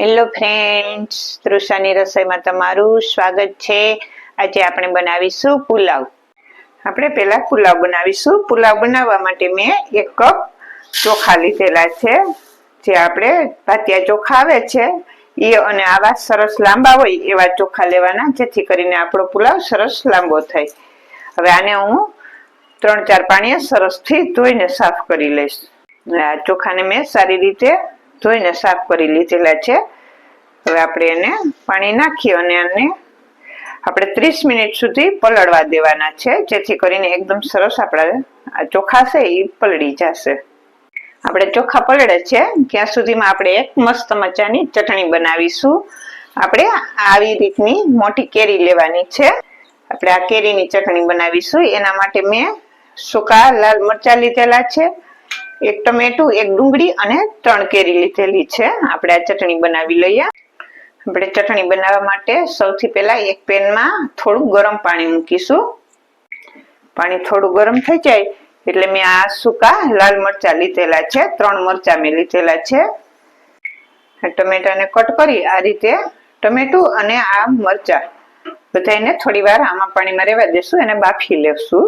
Hello friends તૃષાની રસોઈમાં તમારું સ્વાગત છે. આજે આપણે બનાવીશું પુલાવ. આપણે પહેલાં પુલાવ બનાવીશું. પુલાવ બનાવવા માટે મેં એક કપ ચોખા લીધેલા છે. જે આપણે ભાતિયા ચોખા આવે છે એ અને આવા સરસ લાંબા હોય એવા ચોખા લેવાના, જેથી કરીને આપણો પુલાવ સરસ લાંબો થાય. હવે આને હું ત્રણ ચાર પાણીએ સરસથી ધોઈને સાફ કરી લઈશ. આ ચોખાને મેં સારી રીતે ધોઈને સાફ કરી લીધેલા છે. હવે આપણે એને પાણી નાખી અને આને આપણે ત્રીસ મિનિટ સુધી પલળવા દેવાના છે, જેથી કરીને એકદમ સરસ આપણા ચોખા છે એ પલળી જશે. આપણે ચોખા પલળે છે, ત્યાં સુધીમાં આપણે એક મસ્ત મજાની ચટણી બનાવીશું. આપણે આવી રીતની મોટી કેરી લેવાની છે. આપણે આ કેરીની ચટણી બનાવીશું. એના માટે મેં સૂકા લાલ મરચા લીધેલા છે. એક ટમેટું, એક ડુંગળી અને ત્રણ કેરી લીધેલી છે. આપણે આ ચટણી બનાવી લઈએ. આપણે ચટણી બનાવવા માટે સૌથી પહેલા એક પેનમાં થોડું ગરમ પાણી મૂકીશું. પાણી થોડું ગરમ થઈ જાય એટલે મેં આ સૂકા લાલ મરચા લીધેલા છે. ત્રણ મરચા મેં લીધેલા છે. ટમેટાને કટ કરી આ રીતે ટમેટું અને આ મરચા બધાને થોડી વાર આમાં પાણીમાં રહેવા દેશું એને બાફી લેશું,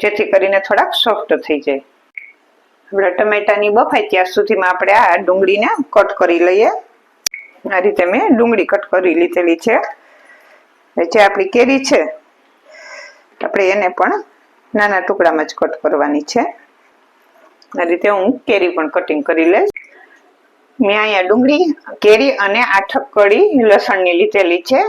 જેથી કરીને થોડાક સોફ્ટ થઈ જાય. આપણે ટમેટાની બફાય ત્યાં સુધીમાં આપણે આ ડુંગળીને કટ કરી લઈએ. આ રીતે મેં ડુંગળી કટ કરી લીધેલી છે. જે આપણી કેરી છે, આપણે એને પણ નાના ટુકડામાં જ કટ કરવાની છે. આ રીતે હું કેરી પણ કટિંગ કરી લઈશ. મેં અહીંયા ડુંગળી, કેરી અને આઠક કડી લસણની લીધેલી છે.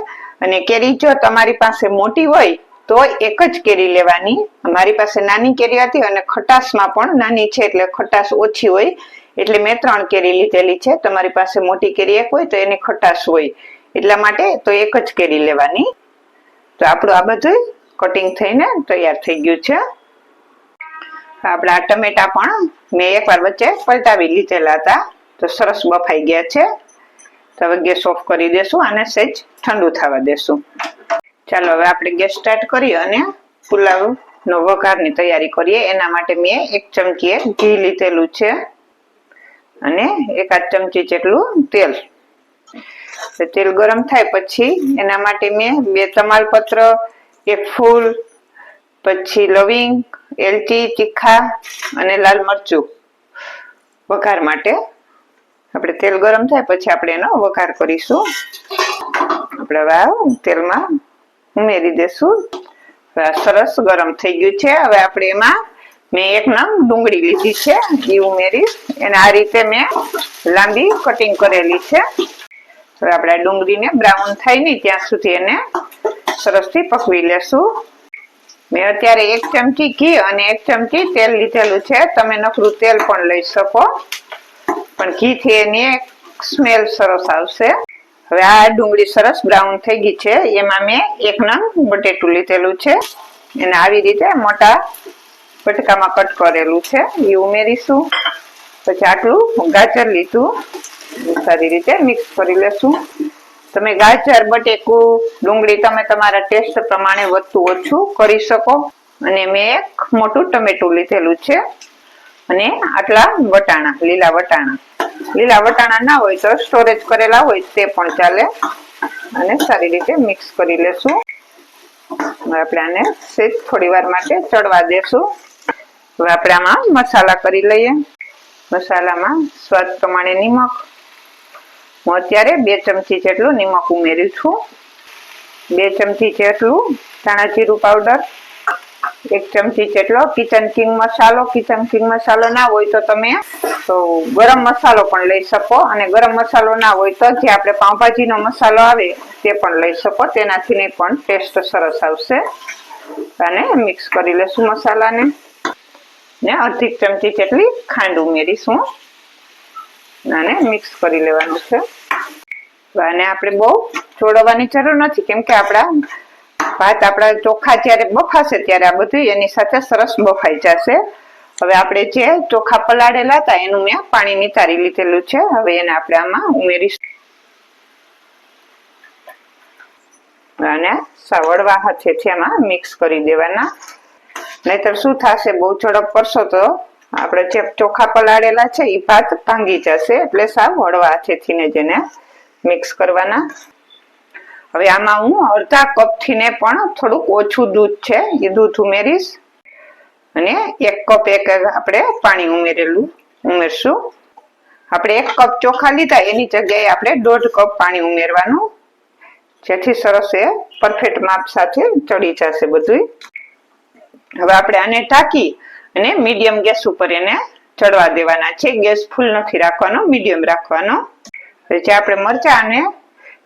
અને કેરી જો તમારી પાસે મોટી હોય તો એક જ કેરી લેવાની. મારી પાસે નાની કેરી હતી અને ખટાશમાં પણ નાની છે એટલે ખટાશ ઓછી હોય. એટલે મેં ત્રણ કેરી લીધેલી છે. તમારી પાસે મોટી કેરી એક હોય તો એની ખટાશ હોય. એટલા માટે તો એક જ કેરી લેવાની. તો આપણું આ બધું કટિંગ થઈને તૈયાર થઈ ગયું છે. આપણા ટમેટા પણ મેં એકવાર વચ્ચે પલટાવી લીધેલા હતા. તો સરસ બફાઈ ગયા છે. તો હવે ગેસ ઓફ કરી દેશું અને સહેજ ઠંડુ થવા દેશું. ચાલો, હવે આપણે ગેસ સ્ટાર્ટ કરી અને પુલાવનો વઘારની તૈયારી કરીએ. એના માટે મેં એક ચમચી ઘી લીધેલું છે અને એકાદ ચમચી જેટલું તેલ. તેલ ગરમ થાય પછી એના માટે મેં બે તમાલપત્ર, એક ફૂલ, પછી લવિંગ, એલચી, તીખા અને લાલ મરચું વઘાર માટે. આપણે તેલ ગરમ થાય પછી આપણે એનો વઘાર કરીશું. આપણે હવે તેલમાં ઉમેરી દેશું. સરસ ગરમ થઈ ગયું છે. હવે આપણે એમાં મેં એક નંગ ડુંગળી લીધી છે. ઘી ઉમેરી. એને આ રીતે મેં લાંબી કટિંગ કરેલી છે. હવે આપણે ડુંગળીને બ્રાઉન થાય નહીં ત્યાં સુધી એને સરસથી પકવી લેશું. મેં અત્યારે એક ચમચી ઘી અને એક ચમચી તેલ લીધેલું છે. તમે નકરું તેલ પણ લઈ શકો. પણ ઘીથી એની એક સ્મેલ સરસ આવશે. હવે આ ડુંગળી સરસ બ્રાઉન થઈ ગઈ છે. એમાં મેં એક નંગ બટેટું લીધેલું છે. એને આવી રીતે મોટા બટકામાં કટ કરેલું છે. એ ઉમેરીશું. પછી આટલું ગાજર લીધું. સારી રીતે મિક્સ કરી લેશું. તમે ગાજર, બટેકું, ડુંગળી તમે તમારા ટેસ્ટ પ્રમાણે વધતું ઓછું કરી શકો. અને મેં એક મોટું ટમેટું લીધેલું છે. અને આટલા વટાણા, લીલા વટાણા. લીલા વટાણા ના હોય તો સ્ટોરેજ કરેલા હોય તે પણ ચાલે. અને સારી રીતે મિક્સ કરી લેશું. આપણે આને સેજ થોડી વાર માટે ચડવા દેશું. હવે આપણે આમાં મસાલા કરી લઈએ. મસાલામાં સ્વાદ પ્રમાણે નિમક. હું અત્યારે બે ચમચી જેટલું નિમક ઉમેર્યું છું. બે ચમચી જેટલું ધાણા જીરું પાવડર એક ચમચી જેટલો કિચન કિંગ મસાલો કિચન કિંગ મસાલો ના હોય તો તમે તો ગરમ મસાલો પણ લઈ શકો. અને ગરમ મસાલો ના હોય તો જે આપણે પાઉંભાજીનો મસાલો આવે તે પણ લઈ શકો. તેનાથી પણ ટેસ્ટ સરસ આવશે. અને મિક્સ કરી લેશું મસાલાને ને. અડધી ચમચી જેટલી ખાંડ ઉમેરીશું. અને મિક્સ કરી લેવાનું છે. અને આપણે બહુ ચોળવવાની જરૂર નથી, કેમ કે આપણા ભાત આપણા ચોખા જ્યારે બફાશે ત્યારે આ બધું એની સાથે સરસ બફાઈ જશે. હવે આપણે જે ચોખા પલાળેલા હતા એનું મેં પાણી નિતારી લીધેલું છે. હવે એને આપણે આમાં ઉમેરીશું. અને સવડવા હાથેથી આમાં મિક્સ કરી દેવાના. નહીતર શું થશે? બહુ ઝડપ કરશો તો આપણે જે ચોખા પલાળેલા છે એ ભાત ભાંગી જશે એટલે સાવ હળવા હાથેથી ને જેને મિક્સ કરવાના. હવે આમાં હું અડધા કપથી ને પણ થોડુંક ઓછું દૂધ છે, એ દૂધ ઉમેરીશ. અને એક કપ એક આપણે પાણી ઉમેરેલું, ઉમેરશું. આપણે એક કપ ચોખા લીધા, એની જગ્યાએ આપણે દોઢ કપ પાણી ઉમેરવાનું. જેથી સરસ એ પરફેક્ટ માપ સાથે ચડી જશે બધું હવે આપણે આને ઢાંકી અને મીડિયમ ગેસ ઉપર એને ચડવા દેવાના છે. ગેસ ફૂલ નથી રાખવાનો, મીડિયમ રાખવાનો. જે આપણે મરચા અને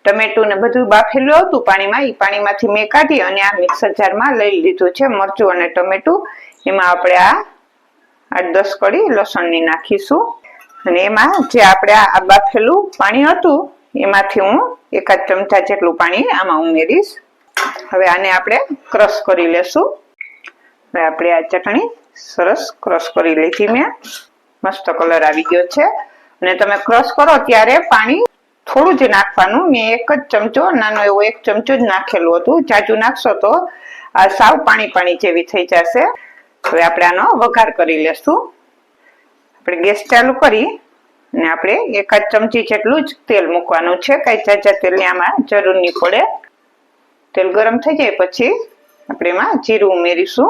ટમેટું ને બધું બાફેલું હતું પાણીમાં એ પાણીમાંથી મેં કાઢી અને આ મિક્સર જારમાં લઈ લીધું છે મરચું અને ટમેટું. એમાં આપણે આ આઠ દસ કળી લસણની નાખીશું. અને એમાં જે આપણે આ બાફેલું પાણી હતું, એમાંથી હું એકાદ ચમચા જેટલું પાણી આમાં ઉમેરીશ. હવે આને આપણે ક્રશ કરી લેશું. હવે આપણે આ ચટણી સરસ ક્રશ કરી લીધી મેં. મસ્ત કલર આવી ગયો છે. અને તમે ક્રશ કરો ત્યારે પાણી થોડું જ નાખવાનું. મેં એક જ ચમચો, નાનો એવો એક ચમચો જ નાખેલું હતું. જાજુ નાખશો તો આ સાવ પાણી પાણી જેવી થઈ જશે. હવે આપણે આનો વઘાર કરી લેશું. આપણે ગેસ ચાલુ કરી અને આપણે એકાદ ચમચી જેટલું જ તેલ મૂકવાનું છે. કઈ જાજા તેલની આમાં જરૂર નહીં પડે. તેલ ગરમ થઈ જાય પછી આપણે એમાં જીરું ઉમેરીશું.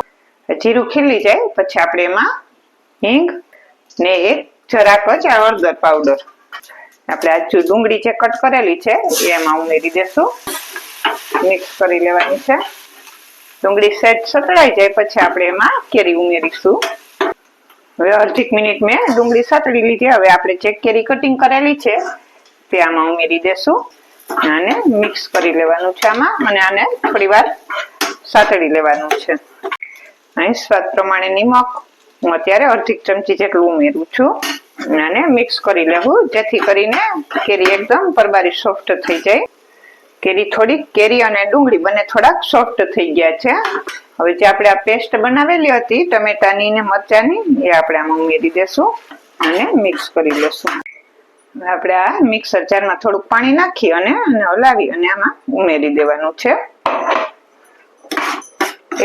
જીરું ખીલી જાય પછી આપણે એમાં હિંગ ને એક જરાક જ હળદર પાવડર. આપણે આ ડુંગળી જે કટ કરેલી છે એમાં ઉમેરી દેશું. મિક્સ કરી લેવાની છે. ડુંગળી સેટ સતળાઈ જાય પછી આપણે એમાં કેરી ઉમેરીશું. હવે અડધીક મિનિટ મેં ડુંગળી સતળી લીધી. હવે આપણે જે કેરી કટિંગ કરેલી છે, તે આમાં ઉમેરી દેશું. આને મિક્સ કરી લેવાનું છે આમાં અને આને થોડી વાર સાતળી લેવાનું છે. અહીં સ્વાદ પ્રમાણે નિમક. હું અત્યારે અડધી ચમચી જેટલું ઉમેરું છું. અને મિક્સ કરી લેવું. જેથી કરીને કેરી એકદમ પરબારી સોફ્ટ થઈ જાય. કેરી થોડીક કેરી અને ડુંગળી બંને થોડાક સોફ્ટ થઈ ગયા છે. હવે જે આપણે આ પેસ્ટ બનાવેલી હતી, ટમેટાની ને મરચાની, એ આપણે આમાં ઉમેરી દેશું અને મિક્સ કરી લેશું. આપણે આ મિક્સર જારમાં થોડુંક પાણી નાખી અને હલાવી અને આમાં ઉમેરી દેવાનું છે.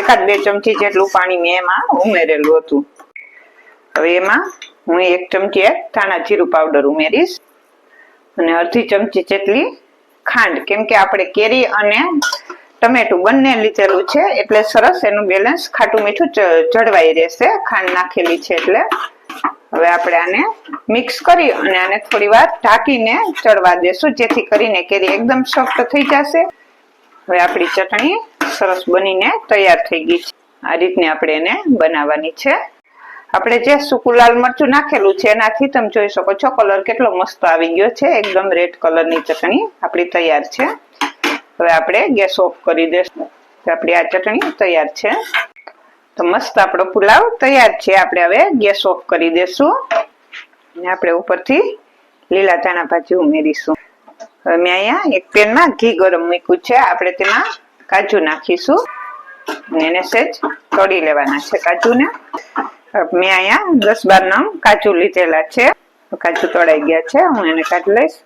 એકાદ બે ચમચી જેટલું પાણી મેં એમાં ઉમેરેલું હતું. હવે એમાં હું એક ચમચી એક ધાણા જીરું પાવડર ઉમેરીશ અને અડધી ચમચી જેટલી ખાંડ. કેમ કે આપણે કેરી અને ટમેટું બંને લીધેલું છે એટલે સરસ એનું બેલેન્સ ખાટું મીઠું જળવાઈ રહેશે. ખાંડ નાખેલી છે એટલે હવે આપણે આને મિક્સ કરી અને આને થોડી વાર ઢાંકીને ચડવા દેશું જેથી કરીને કેરી એકદમ સોફ્ટ થઈ જશે. હવે આપણી ચટણી સરસ બનીને તૈયાર થઈ ગઈ છે. આ રીતને આપણે એને બનાવવાની છે. આપણે જે સૂકું લાલ મરચું નાખેલું છે, એનાથી તમે જોઈ શકો છો, કલર કેટલો મસ્ત આવી ગયો છે, એકદમ રેડ કલરની ચટણી આપણી તૈયાર છે. હવે આપણે ગેસ ઓફ કરી દઈશું આપણી આ ચટણી તૈયાર છે. તો મસ્ત આપણો પુલાવ તૈયાર છે. આપણે હવે ગેસ ઓફ કરી દેશું. અને આપણે ઉપરથી લીલા ધાણા ભાજી ઉમેરીશું. હવે મેં અહીંયા એક પેનમાં ઘી ગરમ મૂક્યું છે. આપણે તેમાં કાજુ નાખીશું. અને એને સહેજ તળી લેવાના છે કાજુને. મેં અહીંયા દસ બાર નંગ કાચું લીધેલા છે. કાચું તળાઈ ગયા છે. હું એને કાઢી લઈશ.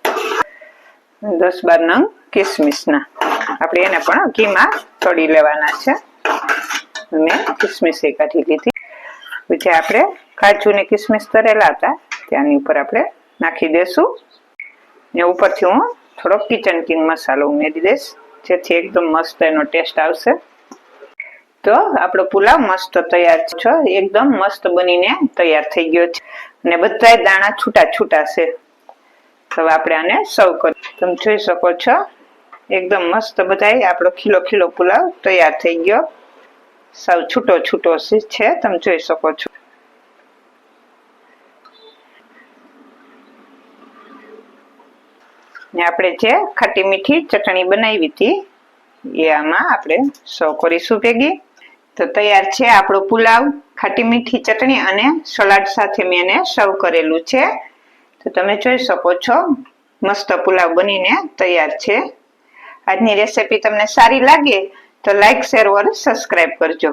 દસ બાર નંગ કિસમિસના. આપણે એને પણ ઘીમાં તળી લેવાના છે. મેં કિસમિસ એ કાઢી લીધી. પછી આપણે કાજુ ને કિસમિસ તરેલા હતા. ત્યાંની ઉપર આપણે નાખી દેશું. ને ઉપરથી હું થોડોક કિચન કિંગ મસાલો ઉમેરી દઈશ. જેથી એકદમ મસ્ત એનો ટેસ્ટ આવશે. તો આપણો પુલાવ મસ્ત તૈયાર છે. એકદમ મસ્ત બનીને તૈયાર થઈ ગયો છે. અને બધા દાણા છૂટા છૂટા છે. હવે આપણે આને સર્વ કરી. તમે જોઈ શકો છો. એકદમ મસ્ત બધા આપણો ખીલો ખીલો પુલાવ તૈયાર થઈ ગયો. સાવ છૂટો છૂટો છે. તમે જોઈ શકો છો. ને આપણે જે ખાટી મીઠી ચટણી બનાવી હતી, એ આમાં આપણે સર્વ કરીશું ભેગી. તો તૈયાર છે આપણો પુલાવ, ખાટી મીઠી ચટણી અને સલાડ સાથે મેં એને સર્વ કરેલું છે. તો તમે જોઈ શકો છો, મસ્ત પુલાવ બનીને તૈયાર છે. આજની રેસીપી તમને સારી લાગે તો લાઈક શેર ઓર સબસ્ક્રાઈબ કરજો.